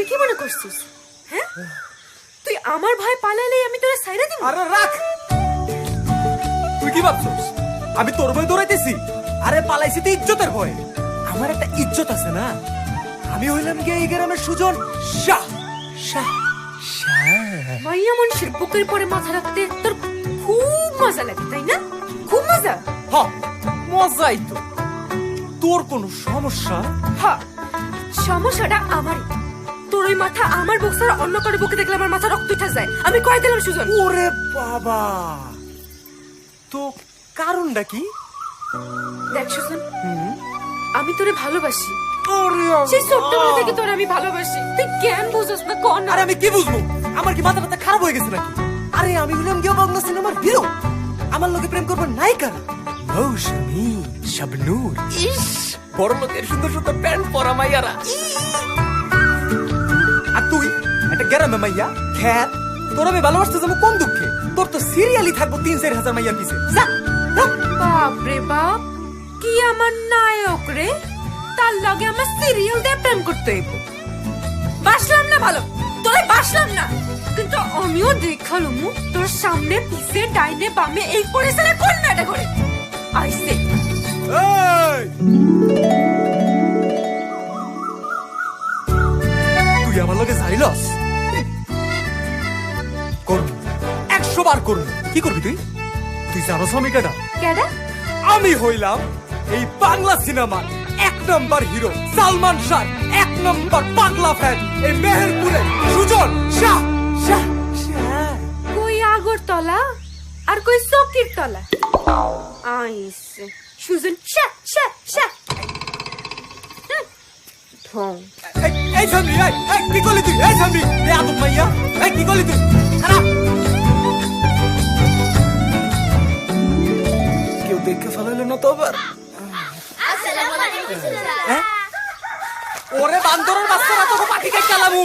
তুই কি মনে করছিস? হ্যাঁ? তুই আমার ভাই পালালে আমি তোরে সাইরা দিব? আরে রাখ! তুই কি ভাবছিস? আমি তোর ভয়ে দৌড়াইতেছি। আরে পালাইছি তুই ইজ্জতের ভয়। আমার একটা ইজ্জত আছে না? আমি হইলাম গিয়ে এই গ্রামের সুজন শাহ। শাহ মাইয়া মানুষের বুকের পরে মাথা রাখতে তোর খুব মজা লাগে তাই না? খুব মজা? হ্যাঁ মজাই তো। তোর কোনো সমস্যা? হ্যাঁ সমস্যাটা আমারই। তোর ওই মাথা আমার বুক ছাড়া অন্য কারও বুকে দেখলে আমার মাথা রক্ত উঠে যায়। আমি কয়ে দিলাম সুজন? ওরে বাবা! তো কারণটা কি? দেখ সুজন আমি তোরে ভালোবাসি। সেই ছোট্টবেলা থেকে তোরে আমি ভালোবাসি। তুই কেন বুঝছ না কোন আরে আমি কি বুঝব? আমার কি মাথা খারাপ হয়ে গেছে নাকি? আরে আমি হলাম গিয়ে বাংলা সিনেমার হিরো আমার লোকে প্রেম করব নায়িকা। মৌসুমি শাবনূর। ইস! বড় লোকের সুন্দর সুন্দর প্যান্ট পরা মাইয়ারা। গ্রামে মাইয়া খ্যাত। তোর আমি ভালোবাসতে যাব কোন দুঃখে? তোর তো সিরিয়ালি থাকব তিন চার হাজার মাইয়ার পিছে। যা। বাপ রে বাপ কি আমার নায়ক রে? তার লগে আমার সিরিয়াল দিয়ে প্রেম করতে হইব। বাসলাম না ভালো তোরে বাসলাম না। কিন্তু আমিও দেখালুম তোর সামনে পিছে ডাইনে বামে এই করে পরিসরে কোন মেয়েটা করে? আইসে! তুই আমার লগে যাইলস? করবি? একশো বার করবি। কি করবি তুই? তুই জানোস আমি কেটা কেডা? আমি হইলাম এই বাংলা সিনেমার এক নম্বর হিরো সালমান শাহ। এক নম্বর পাগলা ফ্যান এই মেহেরপুরে সুজন শাহ। শাহ শাহ। কই আগরতলা? আর কই চকির তলা? আইসে। সুজন শা শা শা ঢং এই সামনে এই এই কি করলি তুই? এই সামনে এই আদম মাইয়া এই কি করলি তুই? খারাপ কেউ দেখে ফেলালো না তো আবার? হ্যাঁ? ওরে বান্দরের বাচ্চারা তোকে পাখি খাই চালাবো